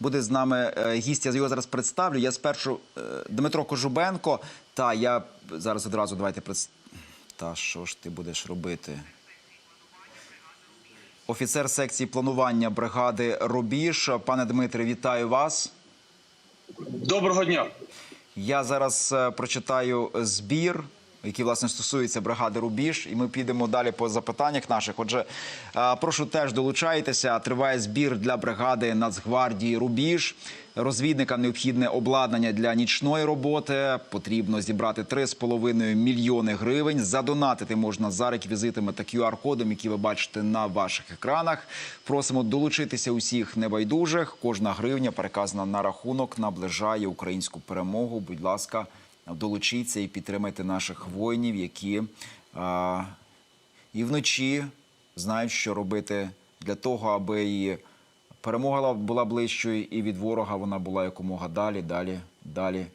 буде з нами е, гість. Я його зараз представлю. Я спершу е, Дмитро Кожубенко. Та я зараз одразу давайте представ... Та що ж ти будеш робити? Офіцер секції планування бригади Рубіж. Пане Дмитре, вітаю вас. Доброго дня. Я зараз е, прочитаю збір, який власне стосується бригади Рубіж, і ми підемо далі по запитаннях наших. Отже, е, прошу теж долучайтеся. Триває збір для бригади Нацгвардії Рубіж. Розвідникам необхідне обладнання для нічної роботи. Потрібно зібрати 3,5 мільйони гривень. Задонатити можна за реквізитами та QR-кодом, які ви бачите на ваших екранах. Просимо долучитися усіх небайдужих. Кожна гривня переказана на рахунок наближає українську перемогу. Будь ласка, долучіться і підтримайте наших воїнів, які а, і вночі знають, що робити для того, аби і перемога була ближчою, і від ворога вона була якомога далі, далі, далі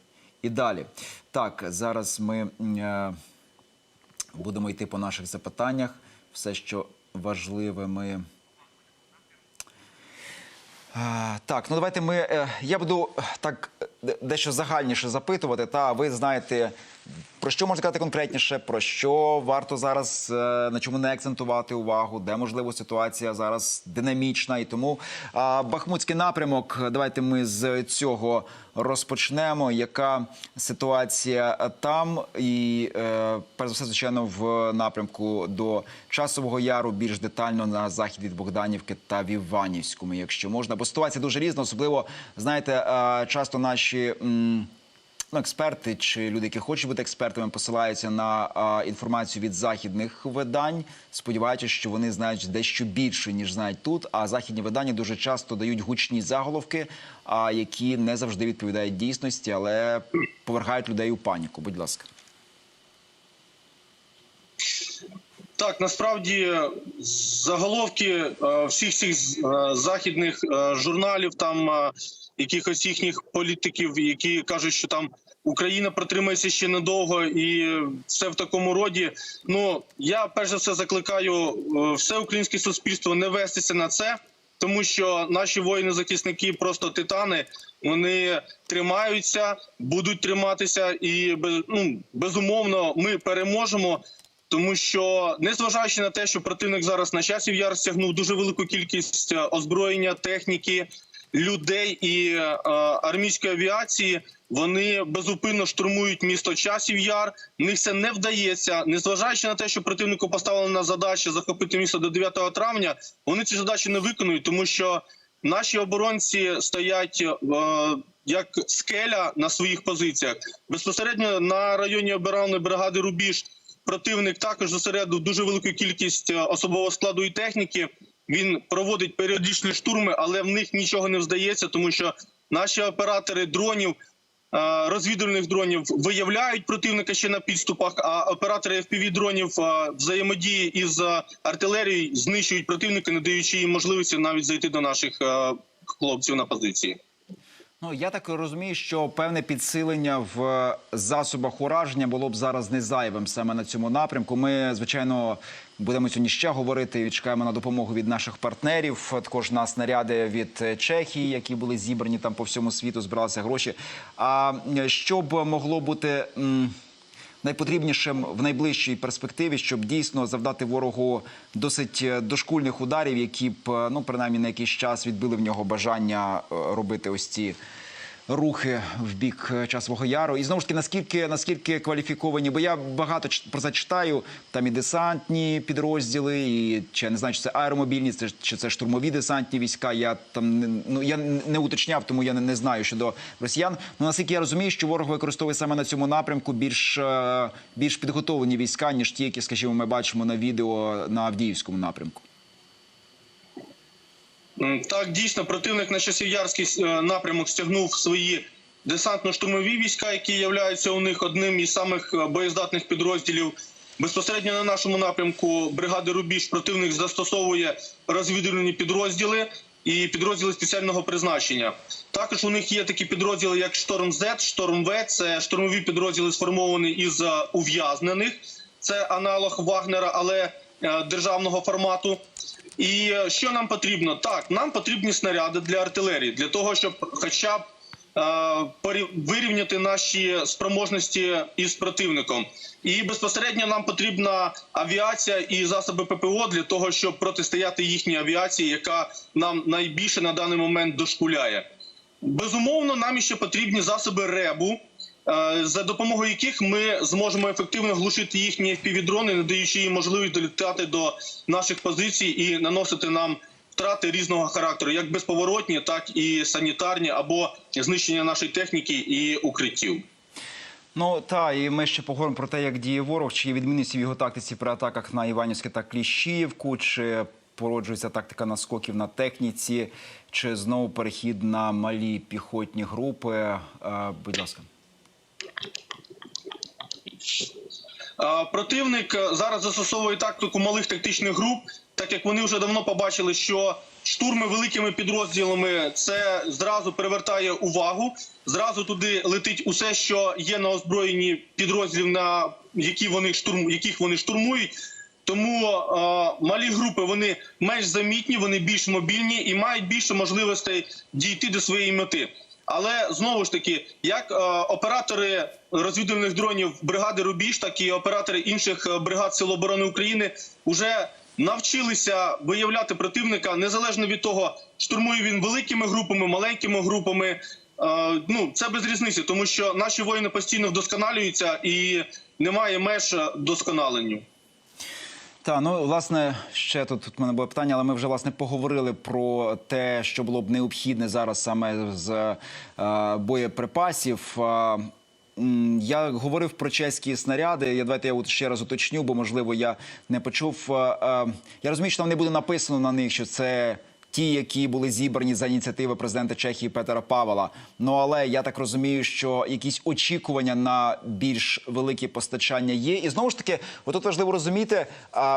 і далі. Так, зараз ми м, е, будемо йти по наших запитаннях. Все, що важливе, ми. Так, ну давайте ми. е, Я буду е, так е, дещо загальніше запитувати. Та ви знаєте, про що можна сказати конкретніше, про що варто зараз е, на чому не акцентувати увагу, де можливо ситуація зараз динамічна. І тому Бахмутський напрямок. Давайте ми з цього розпочнемо. Яка ситуація там? І е, перш за все, звичайно, в напрямку до часового яру більш детально на захід від Богданівки та в Іванівському, якщо можна. Бо ситуація дуже різна, особливо знаєте, е, часто наші. Ну, експерти чи люди, які хочуть бути експертами, посилаються на а, інформацію від західних видань, сподіваючись, що вони знають дещо більше ніж знають тут. А західні видання дуже часто дають гучні заголовки, а які не завжди відповідають дійсності, але повергають людей у паніку. Будь ласка. Так, насправді заголовки е, всіх цих е, західних е, журналів, там якихось їхніх політиків, які кажуть, що там Україна протримається ще недовго, і все в такому роді. Ну я перш за все закликаю е, все українське суспільство не вестися на це. Тому що наші воїни-захисники просто титани, вони тримаються, будуть триматися, і ну, безумовно ми переможемо. Тому що, незважаючи на те, що противник зараз на часів яр стягнув дуже велику кількість е, озброєння, техніки, людей і е, армійської авіації, вони безупинно штурмують місто часів яр. В них це не вдається. Незважаючи на те, що противнику поставлена задача захопити місто до 9 травня, вони ці задачі не виконують, тому що наші оборонці стоять е, як скеля на своїх позиціях. Безпосередньо на районі оборонної бригади Рубіж противник також зосередив дуже велику кількість е, особового складу і техніки. Він проводить періодичні штурми, але в них нічого не вдається, тому що наші оператори дронів. Розвідувальних дронів виявляють противника ще на підступах, а оператори fpv дронів взаємодії із артилерією знищують противника, не даючи їм можливості навіть зайти до наших хлопців на позиції. Ну я так розумію, що певне підсилення в засобах ураження було б зараз не зайвим саме на цьому напрямку. Ми звичайно будемо сьогодні ще говорити. і на допомогу від наших партнерів. Також на снаряди від Чехії, які були зібрані там по всьому світу, збиралися гроші. А що б могло бути? Найпотрібнішим в найближчій перспективі, щоб дійсно завдати ворогу досить е, дошкульних ударів, які б е, ну принаймні на якийсь час відбили в нього бажання е, робити ось ці рухи в бік е, часового яру. І знову ж таки, наскільки наскільки кваліфіковані, бо я багато про це читаю. Там і десантні підрозділи, і чи я не знаю, чи це аеромобільні, це чи це штурмові десантні війська. Я там не- ну я не уточняв, тому я не, не знаю щодо росіян. Ну наскільки я розумію, що ворог використовує саме на цьому напрямку більш, е, більш підготовлені війська, ніж ті, які, скажімо, ми бачимо на відео на Авдіївському напрямку. Так, дійсно, противник на часів'ярський е, напрямок стягнув свої десантно-штурмові війська, які являються у них одним із самих е, боєздатних підрозділів. Безпосередньо на нашому напрямку бригади Рубіж противник застосовує розвідувальні підрозділи і підрозділи спеціального призначення. Також у них є такі підрозділи, як Шторм З, Шторм В. Це штурмові підрозділи, сформовані із е, ув'язнених. Це аналог Вагнера, але державного формату. І е, що нам потрібно? Так, нам потрібні снаряди для артилерії, для того, щоб хоча б е, вирівняти наші спроможності із противником. І безпосередньо нам потрібна авіація і засоби ППО для того, щоб протистояти їхній авіації, яка нам найбільше на даний момент дошкуляє. Безумовно, нам ще потрібні засоби РЕБу, за допомогою яких ми зможемо ефективно глушити їхні FPV-дрони, не даючи їм можливість долітати до наших позицій і наносити нам втрати різного характеру, як безповоротні, так і санітарні, або знищення нашої техніки і укриттів. Ну та і ми ще поговоримо про те, як діє ворог, чи є відмінності в його тактиці при атаках на Іванівське та Кліщіївку, чи породжується тактика наскоків на техніці, чи знову перехід на малі піхотні групи. Е, будь ласка. Противник е, зараз застосовує тактику малих тактичних груп, так як вони вже давно побачили, що штурми великими підрозділами це зразу привертає увагу. Зразу туди летить усе, що є на озброєнні підрозділів, на які вони штурм, яких вони штурмують. Тому е, малі групи вони менш замітні, вони більш мобільні і мають більше можливостей дійти до своєї мети. Але знову ж таки, як е, оператори розвідувальних дронів бригади Рубіж, так і оператори інших е, бригад Сил оборони України вже навчилися виявляти противника незалежно від того, штурмує він великими групами, маленькими групами. Е, ну це без різниці, тому що наші воїни постійно вдосконалюються і немає меж досконаленню. Та ну власне ще тут, тут в мене було питання, але ми вже власне поговорили про те, що було б необхідне зараз саме з е, боєприпасів. Е, я говорив про чеські снаряди. Я давайте я ще раз уточню, бо можливо я не почув. Е, е, я розумію, що там не буде написано на них, що це. Ті, які були зібрані за ініціативи президента Чехії Петера Павела. Ну але я так розумію, що якісь очікування на більш великі постачання є. І знову ж таки, отут важливо розуміти,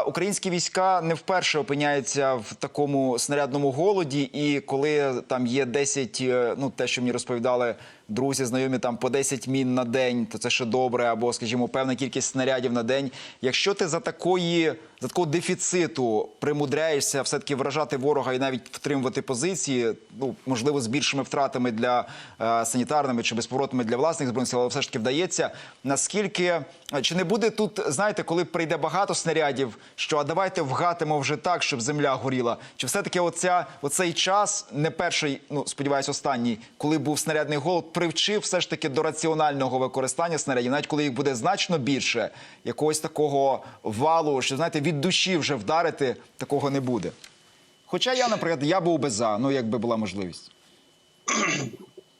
українські війська не вперше опиняються в такому снарядному голоді. І коли там є 10, е, ну те, що мені розповідали друзі, знайомі там по 10 мін на день, то це ще добре, або, скажімо, певна кількість снарядів на день. Якщо ти за такої за такого дефіциту примудряєшся все-таки вражати ворога і навіть втримувати позиції, ну можливо, з більшими втратами для е, санітарними чи безповоротними для власних збройних сил, але все ж таки вдається. Наскільки е, чи не буде тут, знаєте, коли прийде багато снарядів, що а давайте вгатимо вже так, щоб земля горіла? Чи все-таки оця оцей час, не перший, ну сподіваюся, останній, коли був снарядний голод, привчив все ж таки до раціонального використання снарядів, навіть коли їх буде значно більше, якогось такого валу, що знаєте, від душі вже вдарити такого не буде. Хоча я, наприклад, я був би за, ну якби була можливість.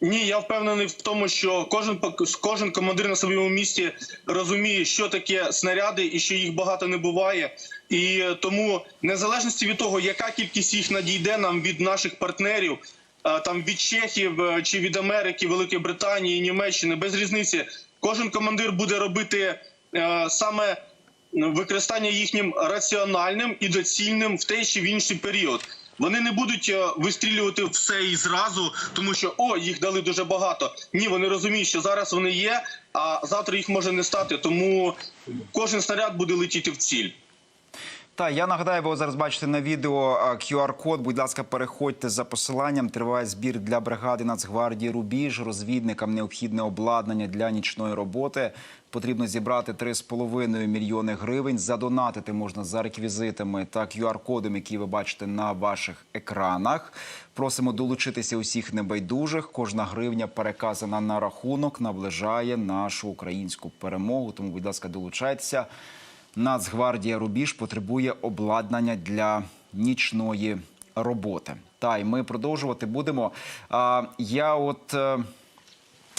Ні, я впевнений в тому, що кожен кожен командир на своєму місці розуміє, що таке снаряди і що їх багато не буває. І тому, незалежності від того, яка кількість їх надійде нам від наших партнерів, е, там від Чехів е, чи від Америки, Великої Британії, Німеччини, без різниці, кожен командир буде робити е, саме використання їхнім раціональним і доцільним в той чи в інший період. Вони не будуть е, вистрілювати все і зразу, тому що о, їх дали дуже багато. Ні, вони розуміють, що зараз вони є, а завтра їх може не стати. Тому кожен снаряд буде летіти в ціль. Так, я нагадаю, ви зараз бачите на відео QR-код. Будь ласка, переходьте за посиланням. Триває збір для бригади Нацгвардії Рубіж. Розвідникам необхідне обладнання для нічної роботи. Потрібно зібрати 3,5 мільйони гривень. Задонатити можна за реквізитами та QR-кодом, які ви бачите на ваших екранах. Просимо долучитися усіх небайдужих. Кожна гривня переказана на рахунок, наближає нашу українську перемогу. Тому, будь ласка, долучайтеся. Нацгвардія Рубіж потребує обладнання для нічної роботи. Та й ми продовжувати будемо. А, я от. е,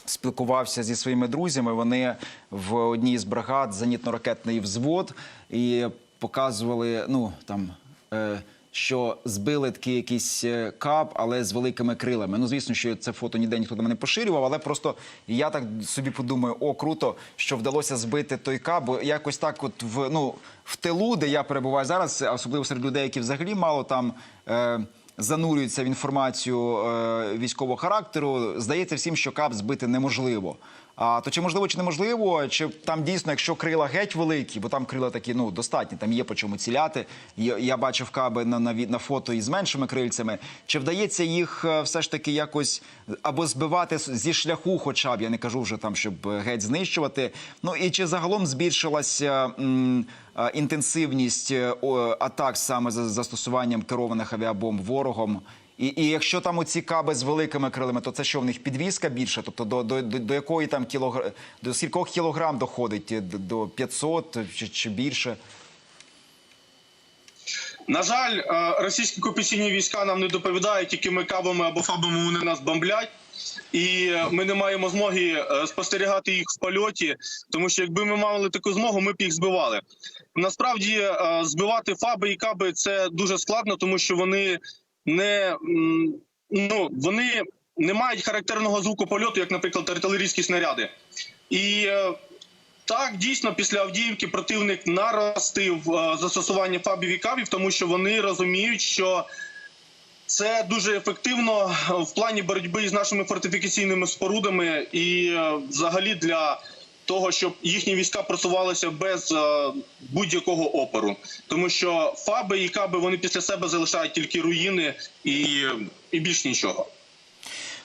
Спілкувався зі своїми друзями. Вони в одній з бригад зенітно-ракетний взвод і показували, ну там. Е, що збили такий якийсь е, кап, але з великими крилами. Ну, звісно, що це фото ніде ніхто до мене поширював, але просто я так собі подумаю: о, круто, що вдалося збити той кап, бо якось так, от в ну в тилу, де я перебуваю зараз, особливо серед людей, які взагалі мало там. Е, занурюються в інформацію е, військового характеру, здається всім, що кап збити неможливо. А то чи можливо, чи неможливо, чи там дійсно, якщо крила геть великі, бо там крила такі ну достатні, там є по чому ціляти. Я, я бачив каби на, на, на фото із меншими крильцями. Чи вдається їх е, все ж таки якось або збивати зі шляху, хоча б я не кажу вже там, щоб геть знищувати. Ну і чи загалом збільшилася м, е, інтенсивність е, атак саме за застосуванням керованих авіабомб ворогом? І, і якщо там оці каби з великими крилами, то це що в них підвізка більше? Тобто до, до, до, до якої там кілогр... до скількох кілограм доходить? До, до 500 чи, чи більше? На жаль, е, російські окупаційні війська нам не доповідають, якими кабами або фабами вони нас бомблять. І ми не маємо змоги е, спостерігати їх в польоті, тому що якби ми мали таку змогу, ми б їх збивали. Насправді е, збивати фаби і каби це дуже складно, тому що вони не ну вони не мають характерного звуку польоту, як, наприклад, артилерійські снаряди. І е, так, дійсно, після Авдіївки противник наростив е, застосування фабів і кабів, тому що вони розуміють, що це дуже ефективно е, в плані боротьби з нашими фортифікаційними спорудами і взагалі для того, щоб їхні війська просувалися без е, будь-якого опору. Тому що фаби і каби вони після себе залишають тільки руїни і, і більш нічого.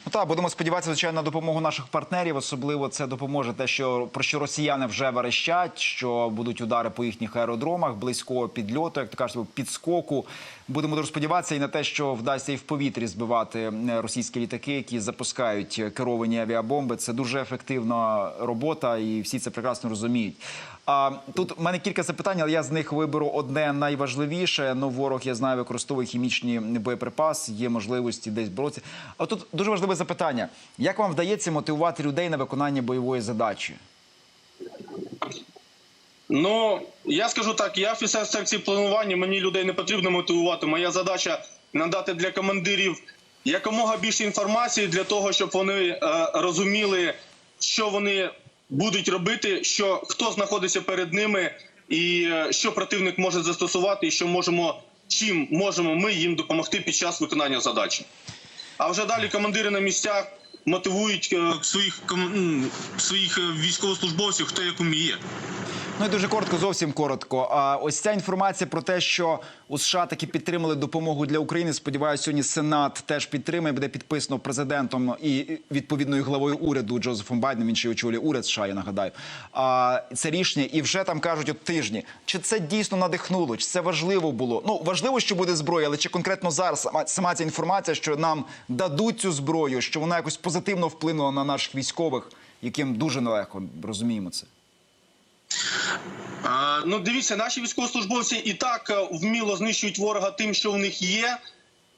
Ну так, будемо сподіватися, звичайно, на допомогу наших партнерів. Особливо це допоможе те, що про що росіяни вже верещать, що будуть удари по їхніх аеродромах, близького підльоту, як то кажуть, підскоку. Будемо дуже сподіватися і на те, що вдасться і в повітрі збивати е, російські літаки, які запускають керовані авіабомби. Це дуже ефективна робота, і всі це прекрасно розуміють. А тут в мене кілька запитань, але я з них виберу одне найважливіше. Ну, ворог я знаю, використовує хімічні боєприпаси, є можливості десь боротися. А тут дуже важливе запитання: як вам вдається мотивувати людей на виконання бойової задачі? Ну я скажу так: я офіцер секції планування. Мені людей не потрібно мотивувати. Моя задача надати для командирів якомога більше інформації для того, щоб вони е, розуміли, що вони будуть робити, що хто знаходиться перед ними, і е, що противник може застосувати, і що можемо чим можемо ми їм допомогти під час виконання задачі. А вже далі командири на місцях мотивують е, своїх своїх е, військовослужбовців, хто як уміє. Ну і дуже коротко, зовсім коротко. А ось ця інформація про те, що у США таки підтримали допомогу для України. Сподіваюся, сьогодні Сенат теж підтримає. Буде підписано президентом і відповідною главою уряду Джозефом Байденом. Він ще очолює уряд США. Я нагадаю. А це рішення, і вже там кажуть от тижні. Чи це дійсно надихнуло? Чи це важливо було? Ну важливо, що буде зброя, але чи конкретно зараз сама, сама ця інформація, що нам дадуть цю зброю, що вона якось позитивно вплинула на наших військових, яким дуже нелегко розуміємо це. Ну, дивіться, наші військовослужбовці і так е, вміло знищують ворога тим, що в них є.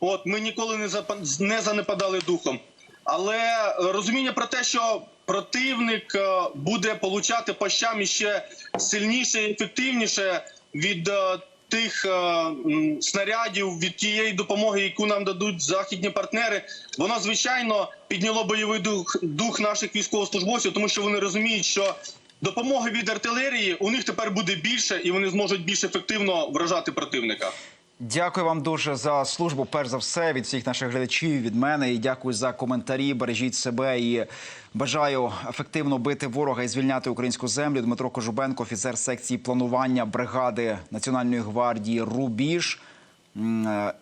От ми ніколи не запа- не занепадали духом. Але е, розуміння про те, що противник е, буде получати по щам іще сильніше і ефективніше від тих снарядів, від тієї допомоги, яку нам дадуть західні партнери, воно звичайно підняло бойовий дух, дух наших військовослужбовців, тому що вони розуміють, що допомоги від артилерії у них тепер буде більше, і вони зможуть більш ефективно вражати противника. Дякую вам дуже за службу. Перш за все, від всіх наших глядачів, від мене. І дякую за коментарі. Бережіть себе і бажаю ефективно бити ворога і звільняти українську землю. Дмитро Кожубенко, офіцер секції планування бригади Національної гвардії Рубіж. Е,